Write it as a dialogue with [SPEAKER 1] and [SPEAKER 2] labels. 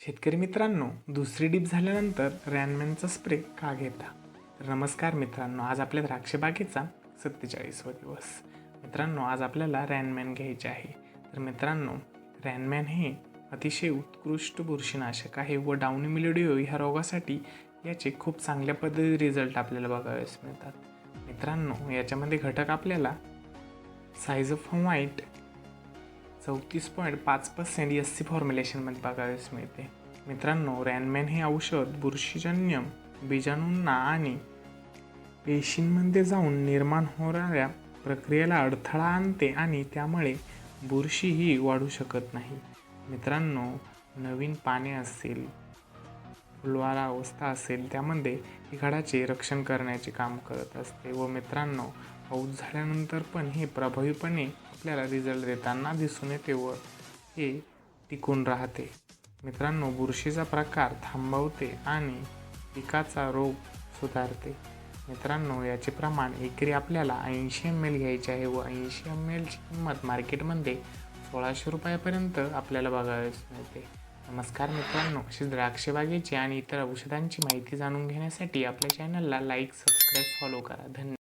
[SPEAKER 1] शेतकरी मित्रांनो दुसरी डीप झाल्यानंतर रॅनमॅनचा स्प्रे का घेता? तर नमस्कार मित्रांनो आज आपल्या द्राक्षबागेचा सत्तेचाळीसवा दिवस. मित्रांनो आज आपल्याला रॅनमॅन घ्यायचे आहे. तर मित्रांनो रॅनमॅन हे अतिशय उत्कृष्ट बुरशीनाशक आहे व डाउनी मिलोडिओ ह्या रोगासाठी याचे खूप चांगल्या पद्धती रिझल्ट आपल्याला बघावेस मिळतात. मित्रांनो याच्यामध्ये घटक आपल्याला साईज ऑफ व्हाईट चौतीस पॉईंट पाच पर्सेंट एस सी फॉर्म्युलेशनमध्ये बघावेस मिळते. मित्रांनो रॅनमॅन हे औषध बुरशीजन्य बीजाणूंना आणि पेशींमध्ये जाऊन निर्माण होणाऱ्या प्रक्रियेला अडथळा आणते आणि त्यामुळे बुरशीही वाढू शकत नाही. मित्रांनो नवीन पाने असतील फुलवारा अवस्था असेल त्यामध्ये ही घडाचे रक्षण करण्याचे काम करत असते. व मित्रांनो पाऊस झाल्यानंतर पण हे प्रभावीपणे आपल्याला रिझल्ट देताना दिसून येते व हे टिकून राहते. मित्रांनो बुरशीचा प्रकार थांबवते आणि पिकाचा रोग सुधारते. मित्रांनो याचे प्रमाण एकरी आपल्याला ऐंशी एम एल घ्यायचे आहे व ऐंशी एम एलची किंमत मार्केटमध्ये सोळाशे रुपयापर्यंत आपल्याला बघावयास मिळते नमस्कार मित्रांनो अशी द्राक्ष बागेची आणि इतर औषधांची माहिती जाणून घेण्यासाठी आपल्या चॅनलला लाईक सबस्क्राईब फॉलो करा. धन्यवाद.